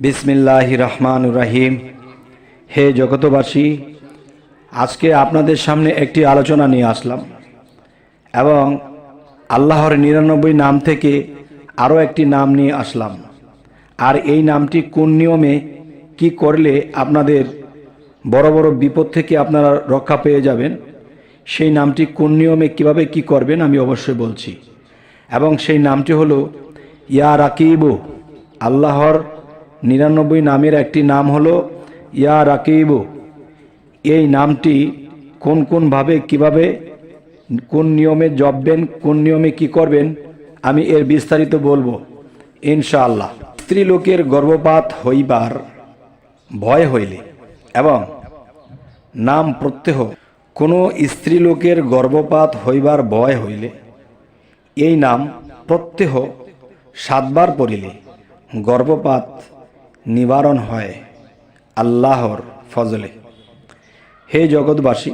বিসমিল্লাহ রহমান রাহিম। হে জগতবাসী, আজকে আপনাদের সামনে একটি আলোচনা নিয়ে আসলাম এবং আল্লাহর নিরানব্বই নাম থেকে আরও একটি নাম নিয়ে আসলাম। আর এই নামটি কোন নিয়মে কি করলে আপনাদের বড় বড় বিপদ থেকে আপনারা রক্ষা পেয়ে যাবেন, সেই নামটি কোন নিয়মে কীভাবে কি করবেন আমি অবশ্যই বলছি। এবং সেই নামটি হলো, ইয়া রাকিবু, আল্লাহর নিরানব্বই নামের একটি নাম হলো ইয়া রাকিব। এই নামটি কোন কোনভাবে কীভাবে, কোন নিয়মে জপবেন, কোন নিয়মে কি করবেন, আমি এর বিস্তারিত বলব। ইনশাআল্লাহ। স্ত্রীলোকের গর্ভপাত হইবার ভয় হইলে এবং নাম প্রত্যহ কোনো স্ত্রীলোকের গর্ভপাত হইবার ভয় হইলে এই নাম প্রত্যহ সাতবার পড়িলে গর্ভপাত নিবারণ হয় আল্লাহর ফজলে। হে জগৎবাসী,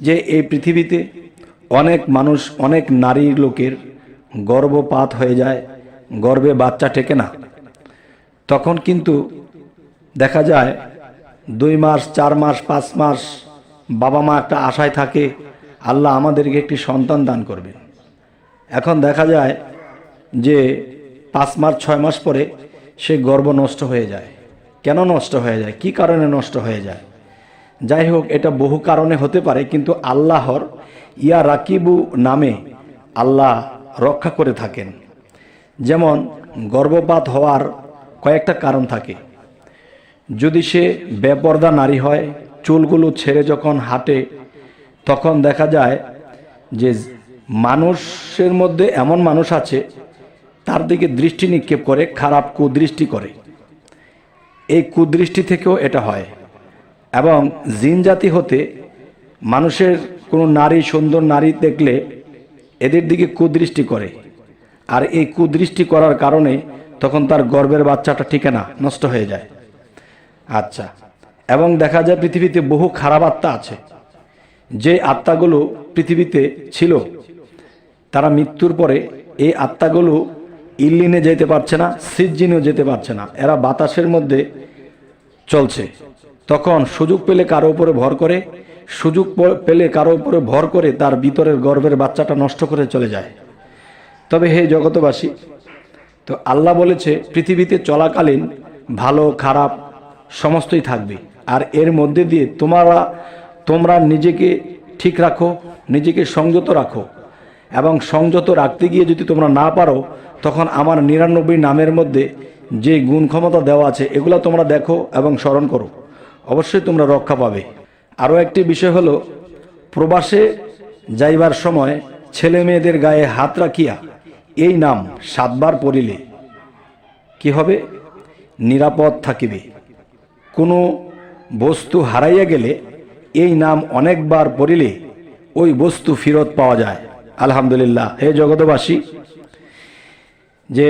যে এই পৃথিবীতে অনেক মানুষ, অনেক নারী লোকের গর্ভপাত হয়ে যায় গর্বে বাচ্চা টেকে না, তখন কিন্তু দেখা যায় দুই মাস, চার মাস, পাঁচ মাস বাবা মা একটা আশায় থাকে, আল্লাহ আমাদেরকে একটি সন্তান দান করবে এখন দেখা যায় যে পাঁচ মাস, ছয় মাস পরে সে গর্ভ নষ্ট হয়ে যায়। কেন নষ্ট হয়ে যায়? কি কারণে নষ্ট হয়ে যায়? যাই হোক, এটা বহু কারণে হতে পারে, কিন্তু আল্লাহর ইয়া রাকিবু নামে আল্লাহ রক্ষা করে থাকেন। যেমন, গর্ভপাত হওয়ার কয়েকটা কারণ থাকে। যদি সে বেপর্দা নারী হয়, চুলগুলো ছেড়ে যখন হাঁটে, তখন দেখা যায় যে মানুষের মধ্যে এমন মানুষ আছে তার দিকে দৃষ্টি নিক্ষেপ করে, খারাপ কুদৃষ্টি করে। এই কুদৃষ্টি থেকেও এটা হয়। এবং জিন জাতি হতে মানুষের কোনো নারী, সুন্দর নারী দেখলে এদের দিকে কুদৃষ্টি করে। আর এই কুদৃষ্টি করার কারণে তখন তার গর্বের বাচ্চাটা ঠিকে না নষ্ট হয়ে যায়। আচ্ছা এবং দেখা যায় পৃথিবীতে বহু খারাপ আত্মা আছে। যে আত্মাগুলো পৃথিবীতে ছিল, তারা মৃত্যুর পরে এই আত্মাগুলো ইল্লিনে যেতে পারছে না, সিজ্জিনেও যেতে পারছে না। এরা বাতাসের মধ্যে চলছে। তখন সুযোগ পেলে কারও উপরে ভর করে, সুযোগ পেলে কারও উপরে ভর করে তার ভিতরের গর্ভের বাচ্চাটা নষ্ট করে চলে যায়। তবে হে জগতবাসী তো আল্লাহ বলেছে, পৃথিবীতে চলাকালীন ভালো, খারাপ সমস্তই থাকবে। আর এর মধ্যে দিয়ে তোমরা তোমরা নিজেকে ঠিক রাখো, নিজেকে সংযত রাখো। এবং সংযত রাখতে গিয়ে যদি তোমরা না পারো তখন আমার নিরানব্বই নামের মধ্যে যে গুণ ক্ষমতা দেওয়া আছে, এগুলো তোমরা দেখো এবং স্মরণ করো। অবশ্যই তোমরা রক্ষা পাবে। আরও একটি বিষয় হলো, প্রবাসে যাইবার সময় ছেলে মেয়েদের গায়ে হাত রাখিয়া এই নাম সাতবার পড়িলে কি হবে? নিরাপদ থাকিবে। কোনো বস্তু হারাইয়া গেলে এই নাম অনেকবার পড়িলে ওই বস্তু ফেরত পাওয়া যায়। আলহামদুলিল্লাহ। হে জগতবাসী যে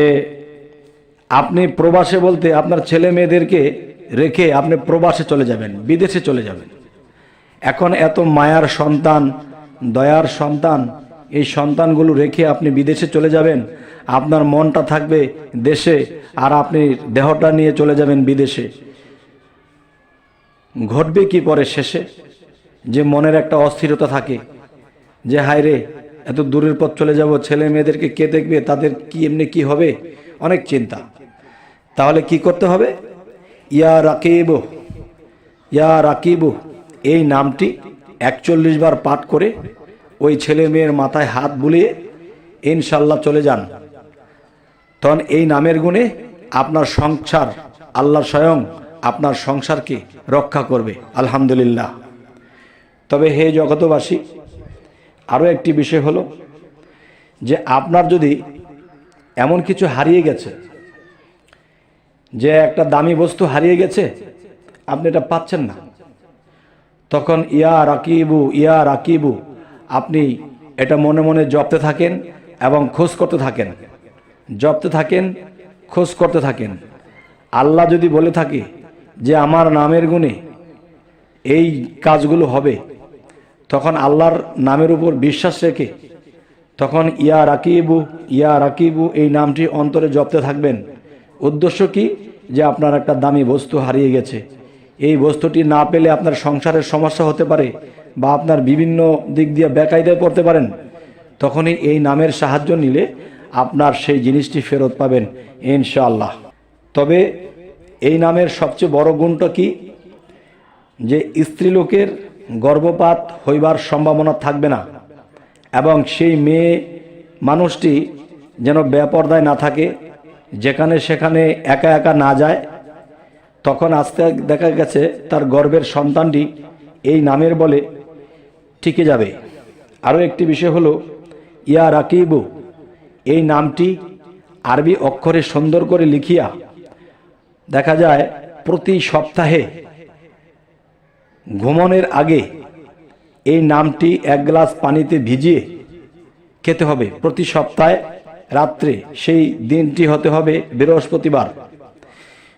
আপনি প্রবাসে বলতে আপনার ছেলে মেয়েদেরকে রেখে আপনি প্রবাসে চলে যাবেন, বিদেশে চলে যাবেন। এখন এত মায়ার সন্তান, দয়ার সন্তান, এই সন্তানগুলো রেখে আপনি বিদেশে চলে যাবেন, আপনার মনটা থাকবে দেশে আর আপনি দেহটা নিয়ে চলে যাবেন বিদেশে। ঘটবে কি পরে শেষে? যে মনের একটা অস্থিরতা থাকে, যে হায় রে এত দূরের পথ চলে যাব, ছেলে মেয়েদেরকে কে দেখবে, তাদের কি এমনি কি হবে? অনেক চিন্তা। তাহলে কি করতে হবে? ইয়া রাকিব ইয়া রাকিব, এই নামটি একচল্লিশ বার পাঠ করে ওই ছেলে মেয়ের মাথায় হাত বুলিয়ে ইনশাল্লাহ চলে যান। তখন এই নামের গুণে আপনার সংসার, আল্লাহ স্বয়ং আপনার সংসারকে রক্ষা করবে, আলহামদুলিল্লাহ। তবে হে জগতবাসী আরও একটি বিষয় হলো যে আপনার যদি এমন কিছু হারিয়ে গেছে, যে একটা দামি বস্তু হারিয়ে গেছে, আপনি এটা পাচ্ছেন না, তখন ইয়া রাকিবু ইয়া রাকিবু, আপনি এটা মনে মনে জপতে থাকেন এবং খোঁজ করতে থাকেন, জপতে থাকেন, খোঁজ করতে থাকেন। আল্লাহ যদি বলে থাকে যে আমার নামের গুণে এই কাজগুলো হবে তখন আল্লাহর নামের উপর বিশ্বাস রেখে তখন ইয়া রাকিবু ইয়া রাকিবু, এই নামটি অন্তরে জপতে থাকবেন। উদ্দেশ্য কি? যে আপনার একটা দামি বস্তু হারিয়ে গেছে। এই বস্তুটি না পেলে আপনার সংসারের সমস্যা হতে পারে বা আপনার বিভিন্ন দিক দিয়ে বেকায়দায় পড়তে পারেন। তখনই এই নামের সাহায্য নিলে আপনার সেই জিনিসটি ফেরত পাবেন ইনশাআল্লাহ। তবে এই নামের সবচেয়ে বড় গুণটা কি? যে স্ত্রীলোকের গর্ভপাত হইবার সম্ভাবনা থাকবে না। এবং সেই মেয়ে মানুষটি যেন বেপর্দায় না থাকে, যেখানে সেখানে একা একা না যায়, তখন আস্তে দেখা গেছে তার গর্বের সন্তানটি এই নামের বলে টিকে যাবে। আরও একটি বিষয় হলো, ইয়া রাকিবু, এই নামটি আরবি অক্ষরে সুন্দর করে লিখিয়া দেখা যায়, প্রতি সপ্তাহে ঘুমনের আগে এই নামটি এক গ্লাস পানিতে ভিজিয়ে খেতে হবে। প্রতি সপ্তাহে রাত্রে সেই দিনটি হতে হবে বৃহস্পতিবার।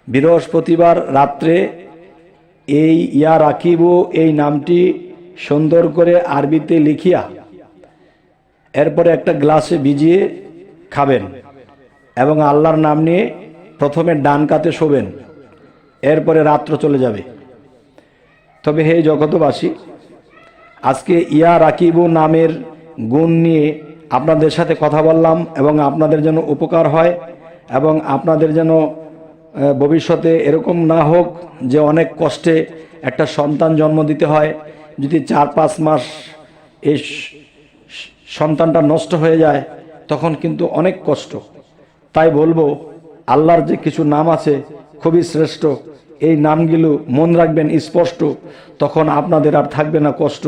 বৃহস্পতিবার রাত্রে এই ইয়া রাখিবু এই নামটি সুন্দর করে আরবিতে লিখিয়া এরপরে একটা গ্লাসে ভিজিয়ে খাবেন এবং আল্লাহর নাম নিয়ে প্রথমে ডান কাতে শোবেন। এরপরে রাত্র চলে যাবে। তবে হে জগতবাসী আজকে ইয়া রাকিবু নামের গুণ নিয়ে আপনাদের সাথে কথা বললাম এবং আপনাদের যেন উপকার হয় এবং আপনাদের যেন ভবিষ্যতে এরকম না হোক যে অনেক কষ্টে একটা সন্তান জন্ম দিতে হয়। যদি চার পাঁচ মাস এই সন্তানটা নষ্ট হয়ে যায়, তখন কিন্তু অনেক কষ্ট। তাই বলব, আল্লাহর যে কিছু নাম আছে, খুবই শ্রেষ্ঠ। এই নামগুলো মন রাখবেন, স্পষ্ট। তখন আপনাদের আর থাকবে না কষ্ট।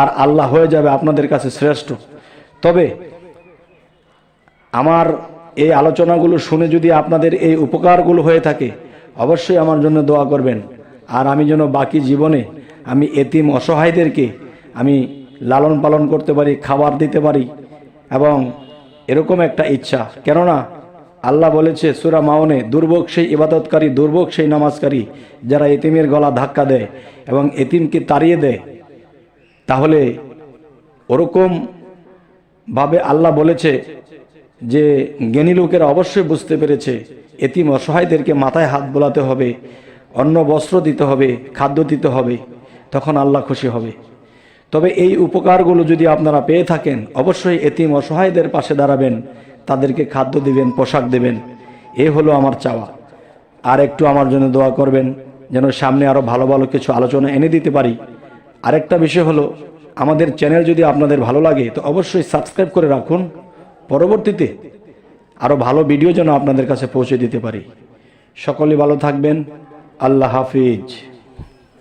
আর আল্লাহ হয়ে যাবে আপনাদের কাছে শ্রেষ্ঠ। তবে আমার এই আলোচনাগুলো শুনে যদি আপনাদের এই উপকারগুলো হয়ে থাকে, অবশ্যই আমার জন্য দোয়া করবেন। আর আমি যেন বাকি জীবনে আমি এতিম অসহায়দেরকে আমি লালন পালন করতে পারি, খাবার দিতে পারি, এবং এরকম একটা ইচ্ছা। কেননা আল্লাহ বলেছে, সুরা মাওনে, দুর্ভোগ সেই ইবাদতকারী, দুর্ভোগ সেই নামাজকারী যারা এতিমের গলা ধাক্কা দেয় এবং এতিমকে তাড়িয়ে দেয়। তাহলে ওরকম ভাবে আল্লাহ বলেছে যে, জ্ঞানী লোকেরা অবশ্যই বুঝতে পেরেছে, এতিম অসহায়দেরকে মাথায় হাত বোলাতে হবে, অন্ন, বস্ত্র দিতে হবে, খাদ্য দিতে হবে, তখন আল্লাহ খুশি হবে। তবে এই উপকারগুলো যদি আপনারা পেয়ে থাকেন, অবশ্যই এতিম অসহায়দের পাশে দাঁড়াবেন। তাদেরকে খাদ্য দিবেন, পোশাক দেবেন। এ হলো আমার চাওয়া। আর একটু আমার জন্য দোয়া করবেন, যেন সামনে আরও ভালো ভালো কিছু আলোচনা এনে দিতে পারি। আরেকটা বিষয় হলো, আমাদের চ্যানেল যদি আপনাদের ভালো লাগে, তো অবশ্যই সাবস্ক্রাইব করে রাখুন। পরবর্তীতে আরও ভালো ভিডিও যেন আপনাদের কাছে পৌঁছে দিতে পারি। সকলে ভালো থাকবেন। আল্লাহ হাফিজ।